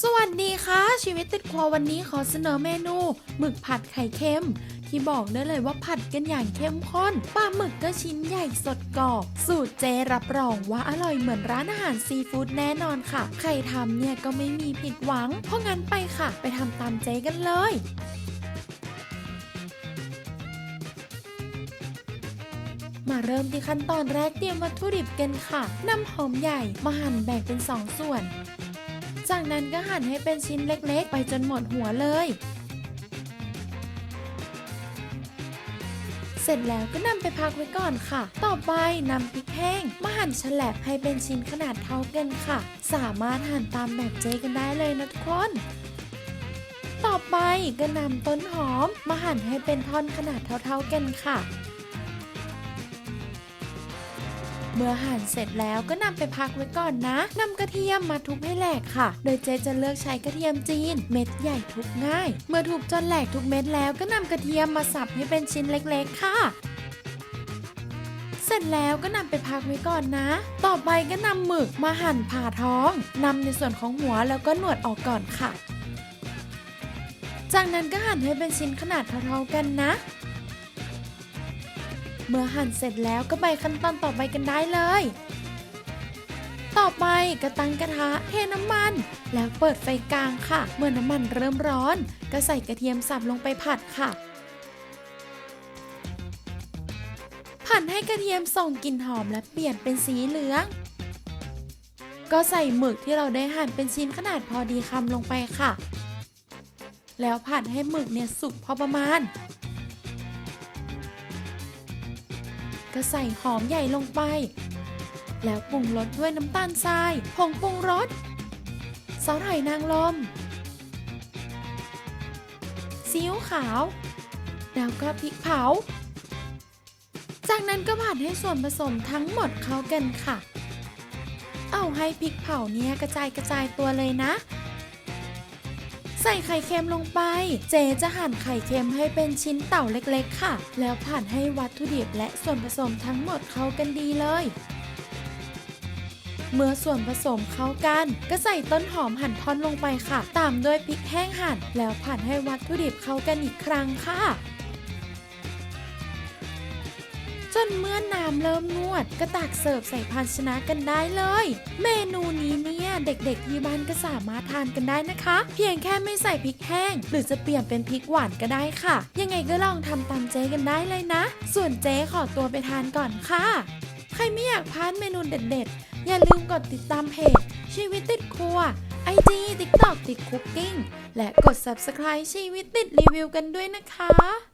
สวัสดีค่ะ ชีวิตติดครัววันนี้ขอเสนอเมนูหมึกผัดไข่เค็ม ที่บอกได้เลยว่าผัดกันอย่างเข้มข้นปลาหมึกก็ชิ้นใหญ่สดกรอบสูตรเจรับรองว่าอร่อยเหมือนร้านอาหารซีฟู้ดแน่นอนค่ะ ใครทำเนี่ยก็ไม่มีผิดหวัง เพราะงั้นไปค่ะ ไปทำตามเจกันเลยมาเริ่มที่ขั้นตอนแรกเตรียมวัตถุดิบกันค่ะ นำหอมใหญ่มาหั่นแบ่งเป็นสองส่วน จากนั้นก็หั่นให้เป็นชิ้นเล็กๆ ไปจนหมดหัวเลย เสร็จแล้วก็นำไปพักไว้ก่อนค่ะ ต่อไปนำพริกแห้งมาหั่นฉลบให้เป็นชิ้นขนาดเท่ากันค่ะ สามารถหั่นตามแบบเจกันได้เลยนะทุกคนต่อไปก็นำต้นหอมมาหั่นให้เป็นท่อนขนาดเท่าๆกันค่ะ เมื่อหั่นเสร็จแล้วก็นำไปพักไว้ก่อนนะนำกระเทียมมาทุบให้แหลกค่ะ โดยเจจะเลือกใช้กระเทียมจีน เม็ดใหญ่ทุบง่าย เมื่อทุบจนแหลกทุกเม็ดแล้วก็นำกระเทียมมาสับให้เป็นชิ้นเล็กๆค่ะเสร็จแล้วก็นำไปพักไว้ก่อนนะ ต่อไปก็นำหมึกมาหั่นผ่าท้องนำในส่วนของหัวแล้วก็หนวดออกก่อนค่ะ จากนั้นก็หั่นให้เป็นชิ้นขนาดเท่าๆกันนะ เมื่อหั่นเสร็จแล้วก็ไปขั้นตอนต่อไปกันได้เลย ต่อไปก็ตั้งกระทะเทน้ำมัน แล้วเปิดไฟกลางค่ะ เมื่อน้ำมันเริ่มร้อน ก็ใส่กระเทียมสับลงไปผัดค่ะผัดให้กระเทียมส่งกลิ่นหอมและเปลี่ยนเป็นสีเหลือง ก็ใส่หมึกที่เราได้หั่นเป็นชิ้นขนาดพอดีคำลงไปค่ะ แล้วผัดให้หมึกเนี่ยสุกพอประมาณ ก็ใส่หอมใหญ่ลงไป แล้วปรุงรสด้วยน้ำตาลทราย ผงปรุงรสซอสหอยนางรมซีอิ๊วขาว แล้วก็พริกเผา จากนั้นก็ผัดให้ส่วนผสมทั้งหมดเข้ากันค่ะ เอาให้พริกเผาเนี้ยกระจายกระจายตัวเลยนะ ใส่ไข่เค็มลงไป เจจะหั่นไข่เค็มให้เป็นชิ้นเต่าเล็กๆ ค่ะ แล้วผัดให้วัตถุดิบและส่วนผสมทั้งหมดเข้ากันดีเลย เมื่อส่วนผสมเข้ากัน ก็ใส่ต้นหอมหั่นท่อนลงไปค่ะ ตามด้วยพริกแห้งหั่น แล้วผัดให้วัตถุดิบเข้ากันอีกครั้งค่ะ จนเมื่อน้ำเริ่มนวดก็ตักเสิร์ฟใส่ภาชนะกันได้เลย เมนูนี้เนี่ยเด็กๆที่บ้านก็สามารถทานกันได้นะคะ เพียงแค่ไม่ใส่พริกแห้ง หรือจะเปลี่ยนเป็นพริกหวานก็ได้ค่ะ ยังไงก็ลองทำตามเจ๊กันได้เลยนะ ส่วนเจ๊ขอตัวไปทานก่อนค่ะ ใครไม่อยากพลาดเมนูเด็ดๆ อย่าลืมกดติดตามเพจชีวิตติดครัว IG TikTok ติดคุกกิ้งและกด Subscribe ชีวิตติดรีวิวกันด้วยนะคะ